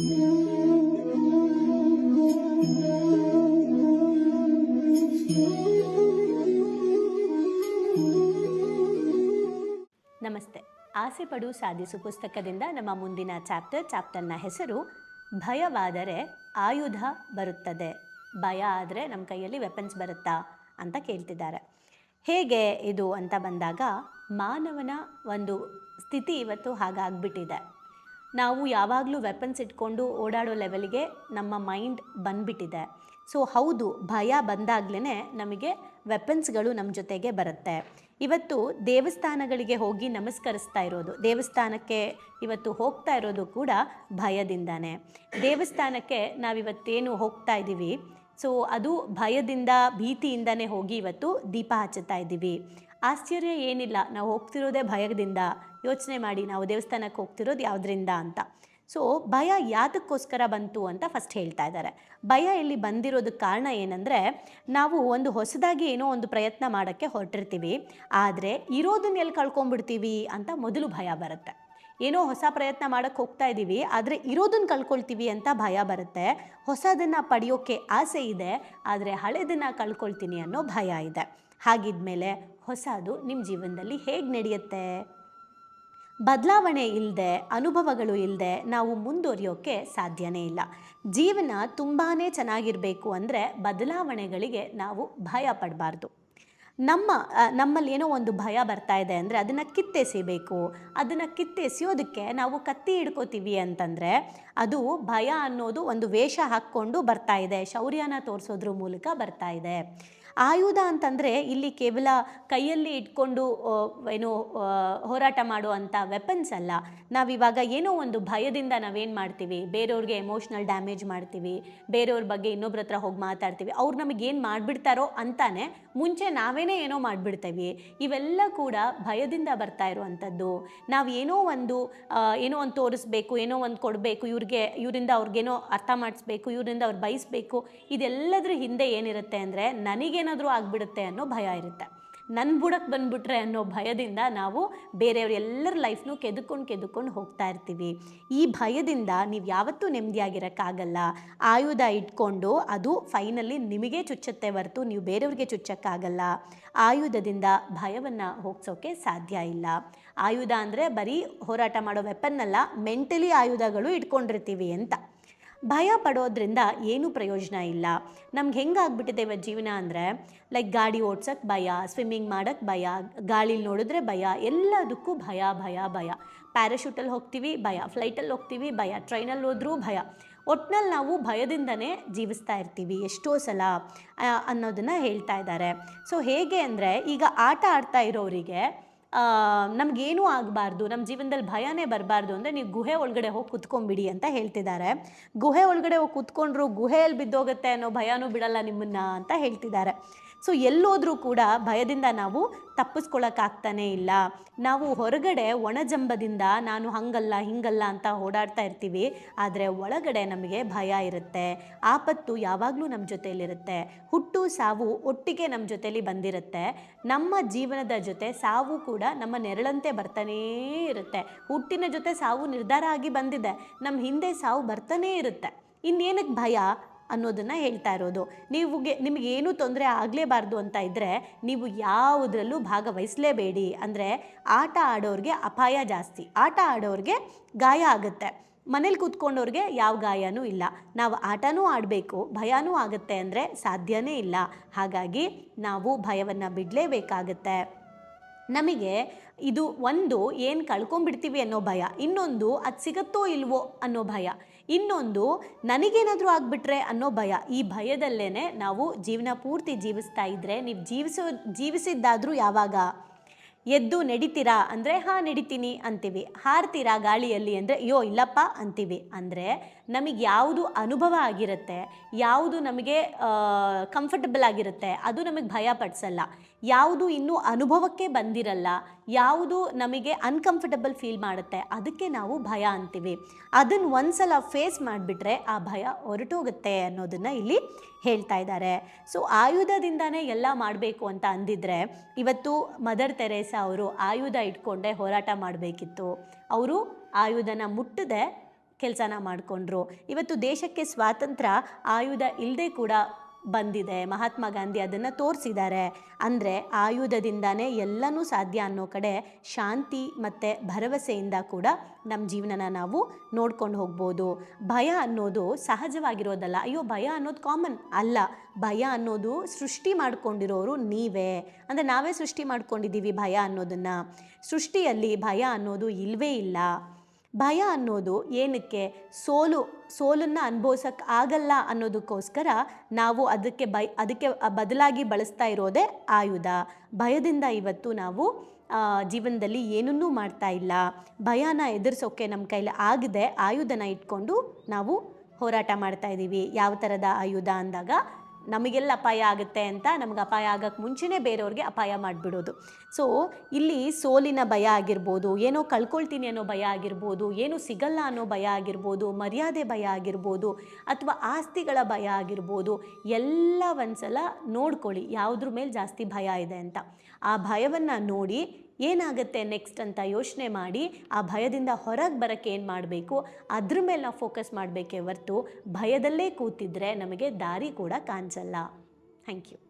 ನಮಸ್ತೆ. ಆಸೆ ಪಡು ಸಾಧಿಸು ಪುಸ್ತಕದಿಂದ ನಮ್ಮ ಮುಂದಿನ ಚಾಪ್ಟರ್, ಚಾಪ್ಟರ್ನ ಹೆಸರು ಭಯವಾದರೆ ಆಯುಧ ಬರುತ್ತದೆ. ಭಯ ಆದರೆ ನಮ್ಮ ಕೈಯಲ್ಲಿ ವೆಪನ್ಸ್ ಬರುತ್ತಾ ಅಂತ ಕೇಳ್ತಿದ್ದಾರೆ. ಹೇಗೆ ಇದು ಅಂತ ಬಂದಾಗ ಮಾನವನ ಒಂದು ಸ್ಥಿತಿ ಇವತ್ತು ಹಾಗಾಗ್ಬಿಟ್ಟಿದೆ. ನಾವು ಯಾವಾಗಲೂ ವೆಪನ್ಸ್ ಇಟ್ಕೊಂಡು ಓಡಾಡೋ ಲೆವೆಲ್ಗೆ ನಮ್ಮ ಮೈಂಡ್ ಬಂದ್ಬಿಟ್ಟಿದೆ. ಸೊ ಹೌದು, ಭಯ ಬಂದಾಗ್ಲೇ ನಮಗೆ ವೆಪನ್ಸ್ಗಳು ನಮ್ಮ ಜೊತೆಗೆ ಬರುತ್ತೆ. ಇವತ್ತು ದೇವಸ್ಥಾನಗಳಿಗೆ ಹೋಗಿ ನಮಸ್ಕರಿಸ್ತಾ ಇರೋದು, ದೇವಸ್ಥಾನಕ್ಕೆ ಇವತ್ತು ಹೋಗ್ತಾ ಇರೋದು ಕೂಡ ಭಯದಿಂದಾನೆ. ದೇವಸ್ಥಾನಕ್ಕೆ ನಾವಿವತ್ತೇನು ಹೋಗ್ತಾ ಇದ್ದೀವಿ ಸೊ ಅದು ಭಯದಿಂದ, ಭೀತಿಯಿಂದನೇ ಹೋಗಿ ಇವತ್ತು ದೀಪ ಹಚ್ಚುತ್ತಾ ಇದ್ದೀವಿ. ಆಶ್ಚರ್ಯ ಏನಿಲ್ಲ, ನಾವು ಹೋಗ್ತಿರೋದೇ ಭಯದಿಂದ. ಯೋಚನೆ ಮಾಡಿ, ನಾವು ದೇವಸ್ಥಾನಕ್ಕೆ ಹೋಗ್ತಿರೋದು ಯಾವುದರಿಂದ ಅಂತ. ಸೊ ಭಯ ಯಾತಕ್ಕೋಸ್ಕರ ಬಂತು ಅಂತ ಫಸ್ಟ್ ಹೇಳ್ತಾ ಇದ್ದಾರೆ. ಭಯ ಇಲ್ಲಿ ಬಂದಿರೋದಕ್ಕೆ ಕಾರಣ ಏನಂದರೆ, ನಾವು ಒಂದು ಹೊಸದಾಗಿ ಏನೋ ಒಂದು ಪ್ರಯತ್ನ ಮಾಡೋಕ್ಕೆ ಹೊರಟಿರ್ತೀವಿ, ಆದರೆ ಇರೋದನ್ನ ಎಲ್ಲಿ ಕಳ್ಕೊಂಡ್ಬಿಡ್ತೀವಿ ಅಂತ ಮೊದಲು ಭಯ ಬರುತ್ತೆ. ಏನೋ ಹೊಸ ಪ್ರಯತ್ನ ಮಾಡೋಕ್ಕೆ ಹೋಗ್ತಾ ಇದ್ದೀವಿ, ಆದರೆ ಇರೋದನ್ನ ಕಳ್ಕೊಳ್ತೀವಿ ಅಂತ ಭಯ ಬರುತ್ತೆ. ಹೊಸದನ್ನು ಪಡೆಯೋಕ್ಕೆ ಆಸೆ ಇದೆ, ಆದರೆ ಹಳೆದನ್ನು ಕಳ್ಕೊಳ್ತೀನಿ ಅನ್ನೋ ಭಯ ಇದೆ. ಹಾಗಿದ್ಮೇಲೆ ಹೊಸದು ನಿಮ್ಮ ಜೀವನದಲ್ಲಿ ಹೇಗೆ ನಡೆಯುತ್ತೆ? ಬದಲಾವಣೆ ಇಲ್ಲದೆ ಅನುಭವಗಳು ಇಲ್ಲದೆ ನಾವು ಮುಂದುವರಿಯೋಕ್ಕೆ ಸಾಧ್ಯನೇ ಇಲ್ಲ. ಜೀವನ ತುಂಬಾ ಚೆನ್ನಾಗಿರಬೇಕು ಅಂದರೆ ಬದಲಾವಣೆಗಳಿಗೆ ನಾವು ಭಯ ಪಡಬಾರ್ದು. ನಮ್ಮ ನಮ್ಮಲ್ಲಿ ಏನೋ ಒಂದು ಭಯ ಬರ್ತಾ ಇದೆ ಅಂದರೆ ಅದನ್ನು ಕಿತ್ತೆಸಿಬೇಕು, ಅದನ್ನು ಕಿತ್ತೆಸಿಯೋದಕ್ಕೆ ನಾವು ಕತ್ತಿ ಹಿಡ್ಕೋತೀವಿ ಅಂತಂದರೆ ಅದು ಭಯ ಅನ್ನೋದು ಒಂದು ವೇಷ ಹಾಕ್ಕೊಂಡು ಬರ್ತಾ ಇದೆ, ಶೌರ್ಯನ ತೋರಿಸೋದ್ರ ಮೂಲಕ ಬರ್ತಾ ಇದೆ. ಆಯುಧ ಅಂತಂದರೆ ಇಲ್ಲಿ ಕೇವಲ ಕೈಯಲ್ಲಿ ಇಟ್ಕೊಂಡು ಏನು ಹೋರಾಟ ಮಾಡುವಂಥ ವೆಪನ್ಸ್ ಅಲ್ಲ. ನಾವಿವಾಗ ಏನೋ ಒಂದು ಭಯದಿಂದ ನಾವೇನು ಮಾಡ್ತೀವಿ, ಬೇರೆಯವ್ರಿಗೆ ಎಮೋಷ್ನಲ್ ಡ್ಯಾಮೇಜ್ ಮಾಡ್ತೀವಿ, ಬೇರೆಯವ್ರ ಬಗ್ಗೆ ಇನ್ನೊಬ್ರ ಹತ್ರ ಹೋಗಿ ಮಾತಾಡ್ತೀವಿ, ಅವ್ರು ನಮಗೇನು ಮಾಡಿಬಿಡ್ತಾರೋ ಅಂತಾನೆ ಮುಂಚೆ ನಾವೇನೇ ಏನೋ ಮಾಡಿಬಿಡ್ತೀವಿ. ಇವೆಲ್ಲ ಕೂಡ ಭಯದಿಂದ ಬರ್ತಾ ಇರುವಂಥದ್ದು. ನಾವು ಏನೋ ಒಂದು ಏನೋ ಒಂದು ತೋರಿಸ್ಬೇಕು, ಏನೋ ಒಂದು ಕೊಡಬೇಕು, ಇವ್ರಿಗೆ, ಇವರಿಂದ ಅವ್ರಿಗೇನೋ ಅರ್ಥ ಮಾಡಿಸ್ಬೇಕು, ಇವರಿಂದ ಅವ್ರು ಬಯಸ್ಬೇಕು. ಇದೆಲ್ಲದ್ರ ಹಿಂದೆ ಏನಿರುತ್ತೆ ಅಂದರೆ ನನಗೇನಾದರೂ ಆಗಿಬಿಡುತ್ತೆ ಅನ್ನೋ ಭಯ ಇರುತ್ತೆ. ನನ್ನ ಬುಡಕ್ಕೆ ಬಂದ್ಬಿಟ್ರೆ ಅನ್ನೋ ಭಯದಿಂದ ನಾವು ಬೇರೆಯವ್ರ ಎಲ್ಲರ ಲೈಫ್ನೂ ಕೆದ್ಕೊಂಡು ಕೆದ್ಕೊಂಡು ಹೋಗ್ತಾ ಇರ್ತೀವಿ. ಈ ಭಯದಿಂದ ನೀವು ಯಾವತ್ತೂ ನೆಮ್ಮದಿಯಾಗಿರೋಕ್ಕಾಗಲ್ಲ ಆಯುಧ ಇಟ್ಕೊಂಡು ಅದು ಫೈನಲಿ ನಿಮಗೆ ಚುಚ್ಚತ್ತೆ ಹೊರತು ನೀವು ಬೇರೆಯವ್ರಿಗೆ ಚುಚ್ಚಕ್ಕಾಗಲ್ಲ. ಆಯುಧದಿಂದ ಭಯವನ್ನು ಹೋಗ್ಸೋಕ್ಕೆ ಸಾಧ್ಯ ಇಲ್ಲ. ಆಯುಧ ಅಂದರೆ ಬರೀ ಹೋರಾಟ ಮಾಡೋ ವೆಪನ್ನಲ್ಲ ಮೆಂಟಲಿ ಆಯುಧಗಳು ಇಟ್ಕೊಂಡಿರ್ತೀವಿ ಅಂತ. ಭಯ ಪಡೋದ್ರಿಂದ ಏನೂ ಪ್ರಯೋಜನ ಇಲ್ಲ. ನಮ್ಗೆ ಹೆಂಗಾಗ್ಬಿಟ್ಟಿದೆ ಇವತ್ತು ಜೀವನ ಅಂದರೆ ಲೈಕ್ ಗಾಡಿ ಓಡ್ಸೋಕ್ಕೆ ಭಯ ಸ್ವಿಮ್ಮಿಂಗ್ ಮಾಡೋಕ್ಕೆ ಭಯ, ಗಾಳಿಲಿ ನೋಡಿದ್ರೆ ಭಯ, ಎಲ್ಲದಕ್ಕೂ ಭಯ ಭಯ ಭಯ. ಪ್ಯಾರಾಶೂಟಲ್ಲಿ ಹೋಗ್ತೀವಿ, ಭಯ. ಫ್ಲೈಟಲ್ಲಿ ಹೋಗ್ತೀವಿ, ಭಯ. ಟ್ರೈನಲ್ಲಿ ಹೋದರೂ ಭಯ. ಒಟ್ನಲ್ಲಿ ನಾವು ಭಯದಿಂದನೇ ಜೀವಿಸ್ತಾ ಇರ್ತೀವಿ ಎಷ್ಟೋ ಸಲ ಅನ್ನೋದನ್ನು ಹೇಳ್ತಾ ಇದ್ದಾರೆ ಸೊ ಹೇಗೆ ಅಂದರೆ, ಈಗ ಆಟ ಆಡ್ತಾ ಇರೋರಿಗೆ ನಮಗೇನೂ ಆಗಬಾರ್ದು ನಮ್ಮ ಜೀವನದಲ್ಲಿ ಭಯನೇ ಬರಬಾರ್ದು ಅಂದರೆ ನೀವು ಗುಹೆ ಒಳಗಡೆ ಹೋಗಿ ಕುತ್ಕೊಂಡ್ಬಿಡಿ ಅಂತ ಹೇಳ್ತಿದ್ದಾರೆ. ಗುಹೆ ಒಳಗಡೆ ಹೋಗಿ ಕುತ್ಕೊಂಡ್ರು ಗುಹೆಯಲ್ಲಿ ಬಿದ್ದೋಗುತ್ತೆ ಅನ್ನೋ ಭಯನೂ ಬಿಡಲ್ಲ ನಿಮ್ಮನ್ನ ಅಂತ ಹೇಳ್ತಿದ್ದಾರೆ. ಸೊ ಎಲ್ಲೋದ್ರೂ ಕೂಡ ಭಯದಿಂದ ನಾವು ತಪ್ಪಿಸ್ಕೊಳ್ಳೋಕ್ಕಾಗ್ತಾನೇ ಇಲ್ಲ. ನಾವು ಹೊರಗಡೆ ಒಣಜಂಬದಿಂದ ನಾನು ಹಂಗಲ್ಲ, ಹಿಂಗಲ್ಲ ಅಂತ ಓಡಾಡ್ತಾ ಇರ್ತೀವಿ. ಆದರೆ ಒಳಗಡೆ ನಮಗೆ ಭಯ ಇರುತ್ತೆ. ಆಪತ್ತು ಯಾವಾಗಲೂ ನಮ್ಮ ಜೊತೆಯಲ್ಲಿರುತ್ತೆ ಹುಟ್ಟು, ಸಾವು ಒಟ್ಟಿಗೆ ನಮ್ಮ ಜೊತೆಯಲ್ಲಿ ಬಂದಿರುತ್ತೆ. ನಮ್ಮ ಜೀವನದ ಜೊತೆ ಸಾವು ಕೂಡ ನಮ್ಮ ನೆರಳಂತೆ ಬರ್ತಾನೇ ಇರುತ್ತೆ. ಹುಟ್ಟಿನ ಜೊತೆ ಸಾವು ನಿರ್ಧಾರ ಆಗಿ ಬಂದಿದೆ. ನಮ್ಮ ಹಿಂದೆ ಸಾವು ಬರ್ತಾನೇ ಇರುತ್ತೆ. ಇನ್ನೇನಕ್ಕೆ ಭಯ? ಅನ್ನೋದನ್ನು ಹೇಳ್ತಾ ಇರೋದು. ನೀವುಗೆ ನಿಮಗೇನು ತೊಂದರೆ ಆಗಲೇಬಾರ್ದು ಅಂತ ಇದ್ದರೆ ನೀವು ಯಾವುದರಲ್ಲೂ ಭಾಗವಹಿಸಲೇಬೇಡಿ. ಅಂದರೆ ಆಟ ಆಡೋರಿಗೆ ಅಪಾಯ ಜಾಸ್ತಿ. ಆಟ ಆಡೋರಿಗೆ ಗಾಯ ಆಗುತ್ತೆ. ಮನೇಲಿ ಕೂತ್ಕೊಂಡವ್ರಿಗೆ ಯಾವ ಗಾಯನೂ ಇಲ್ಲ. ನಾವು ಆಟನೂ ಆಡಬೇಕು, ಭಯನೂ ಆಗುತ್ತೆ ಅಂದರೆ ಸಾಧ್ಯನೇ ಇಲ್ಲ. ಹಾಗಾಗಿ ನಾವು ಭಯವನ್ನು ಬಿಡಲೇಬೇಕಾಗತ್ತೆ. ನಮಗೆ ಇದು ಒಂದು ಏನು ಕಳ್ಕೊಂಡ್ಬಿಡ್ತೀವಿ ಅನ್ನೋ ಭಯ, ಇನ್ನೊಂದು ಅದು ಸಿಗುತ್ತೋ ಇಲ್ವೋ ಅನ್ನೋ ಭಯ, ಇನ್ನೊಂದು ನನಗೇನಾದರೂ ಆಗಿಬಿಟ್ರೆ ಅನ್ನೋ ಭಯ, ಈ ಭಯದಲ್ಲೇ ನಾವು ಜೀವನ ಪೂರ್ತಿ ಜೀವಿಸ್ತಾ ಇದ್ದರೆ ನೀವು ಜೀವಿಸೋ, ಜೀವಿಸಿದ್ದಾದರೂ ಯಾವಾಗ? ಎದ್ದು ನಡಿತೀರಾ ಅಂದರೆ, ಹಾಂ, ನಡಿತೀನಿ ಅಂತೀವಿ. ಹಾರ್ತೀರಾ ಗಾಳಿಯಲ್ಲಿ ಅಂದರೆ, ಅಯ್ಯೋ, ಇಲ್ಲಪ್ಪ ಅಂತೀವಿ. ಅಂದರೆ ನಮಗೆ ಯಾವುದು ಅನುಭವ ಆಗಿರುತ್ತೆ, ಯಾವುದು ನಮಗೆ ಕಂಫರ್ಟಬಲ್ ಆಗಿರುತ್ತೆ, ಅದು ನಮಗೆ ಭಯ ಪಡಿಸಲ್ಲ. ಯಾವುದು ಇನ್ನೂ ಅನುಭವಕ್ಕೆ ಬಂದಿರಲ್ಲ, ಯಾವುದು ನಮಗೆ ಅನ್ಕಂಫರ್ಟಬಲ್ ಫೀಲ್ ಮಾಡುತ್ತೆ, ಅದಕ್ಕೆ ನಾವು ಭಯ ಅಂತೀವಿ. ಅದನ್ನು ಒಂದ್ಸಲ ಫೇಸ್ ಮಾಡಿಬಿಟ್ರೆ ಆ ಭಯ ಹೊರಟೋಗುತ್ತೆ ಅನ್ನೋದನ್ನು ಇಲ್ಲಿ ಹೇಳ್ತಾ ಇದ್ದಾರೆ. ಸೊ ಆಯುಧದಿಂದನೇ ಎಲ್ಲ ಮಾಡಬೇಕು ಅಂತ ಅಂದಿದ್ರೆ, ಇವತ್ತು ಮದರ್ ತೆರೇಸಾ ಅವರು ಆಯುಧ ಇಟ್ಕೊಂಡೆ ಹೋರಾಟ ಮಾಡಬೇಕಿತ್ತು. ಅವರು ಆಯುಧನ ಮುಟ್ಟದೆ ಕೆಲಸನ ಮಾಡಿಕೊಂಡ್ರು. ಇವತ್ತು ದೇಶಕ್ಕೆ ಸ್ವಾತಂತ್ರ್ಯ, ಆಯುಧ ಇಲ್ಲದೆ ಕೂಡ ಬಂದಿದೆ. ಮಹಾತ್ಮ ಗಾಂಧಿ ಅದನ್ನು ತೋರಿಸಿದ್ದಾರೆ. ಅಂದರೆ ಆಯುಧದಿಂದನೇ ಎಲ್ಲನೂ ಸಾಧ್ಯ ಅನ್ನೋ ಕಡೆ ಶಾಂತಿ ಮತ್ತು ಭರವಸೆಯಿಂದ ಕೂಡ ನಮ್ಮ ಜೀವನನ ನಾವು ನೋಡ್ಕೊಂಡು ಹೋಗ್ಬೋದು. ಭಯ ಅನ್ನೋದು ಸಹಜವಾಗಿರೋದಲ್ಲ. ಅಯ್ಯೋ, ಭಯ ಅನ್ನೋದು ಕಾಮನ್ ಅಲ್ಲ. ಭಯ ಅನ್ನೋದು ಸೃಷ್ಟಿ ಮಾಡ್ಕೊಂಡಿರೋರು ನೀವೇ. ಅಂದರೆ ನಾವೇ ಸೃಷ್ಟಿ ಮಾಡ್ಕೊಂಡಿದ್ದೀವಿ ಭಯ ಅನ್ನೋದನ್ನು. ಸೃಷ್ಟಿಯಲ್ಲಿ ಭಯ ಅನ್ನೋದು ಇಲ್ಲವೇ ಇಲ್ಲ. ಭಯ ಅನ್ನೋದು ಏನಕ್ಕೆ? ಸೋಲು, ಸೋಲನ್ನು ಅನುಭವಿಸೋಕ್ಕೆ ಆಗಲ್ಲ ಅನ್ನೋದಕ್ಕೋಸ್ಕರ ನಾವು ಅದಕ್ಕೆ ಬೈ ಅದಕ್ಕೆ ಬದಲಾಗಿ ಬಳಸ್ತಾ ಇರೋದೇ ಆಯುಧ. ಭಯದಿಂದ ಇವತ್ತು ನಾವು ಜೀವನದಲ್ಲಿ ಏನನ್ನೂ ಮಾಡ್ತಾ ಇಲ್ಲ. ಭಯನ ಎದುರಿಸೋಕ್ಕೆ ನಮ್ಮ ಕೈಲಿ ಆಗದೆ. ಆಯುಧನ ಇಟ್ಕೊಂಡು ನಾವು ಹೋರಾಟ ಮಾಡ್ತಾ ಇದ್ದೀವಿ ಯಾವ ಥರದ ಆಯುಧ ಅಂದಾಗ ನಮಗೆಲ್ಲ ಅಪಾಯ ಆಗುತ್ತೆ ಅಂತ ನಮ್ಗೆ ಅಪಾಯ ಆಗೋಕ್ಕೆ ಮುಂಚೆನೇ ಬೇರೆಯವ್ರಿಗೆ ಅಪಾಯ ಮಾಡಿಬಿಡೋದು. ಸೊ ಇಲ್ಲಿ ಸೋಲಿನ ಭಯ ಆಗಿರ್ಬೋದು, ಏನೋ ಕಳ್ಕೊಳ್ತೀನಿ ಅನ್ನೋ ಭಯ ಆಗಿರ್ಬೋದು, ಏನು ಸಿಗಲ್ಲ ಅನ್ನೋ ಭಯ ಆಗಿರ್ಬೋದು, ಮರ್ಯಾದೆ ಭಯ ಆಗಿರ್ಬೋದು, ಅಥವಾ ಆಸ್ತಿಗಳ ಭಯ ಆಗಿರ್ಬೋದು, ಎಲ್ಲ ಒಂದ್ಸಲ ನೋಡ್ಕೊಳ್ಳಿ, ಯಾವುದ್ರ ಮೇಲೆ ಜಾಸ್ತಿ ಭಯ ಇದೆ ಅಂತ. ಆ ಭಯವನ್ನು ನೋಡಿ ಏನಾಗುತ್ತೆ ನೆಕ್ಸ್ಟ್ ಅಂತ ಯೋಚನೆ ಮಾಡಿ ಆ ಭಯದಿಂದ ಹೊರಗೆ ಬರೋಕ್ಕೆ ಏನು ಮಾಡಬೇಕು? ಅದ್ರ ಮೇಲೆ ನಾವು ಫೋಕಸ್ ಮಾಡಬೇಕೇ ಹೊರ್ತು ಭಯದಲ್ಲೇ ಕೂತಿದ್ರೆ ನಮಗೆ ದಾರಿ ಕೂಡ ಕಾಣಿಸಲ್ಲ. Thank you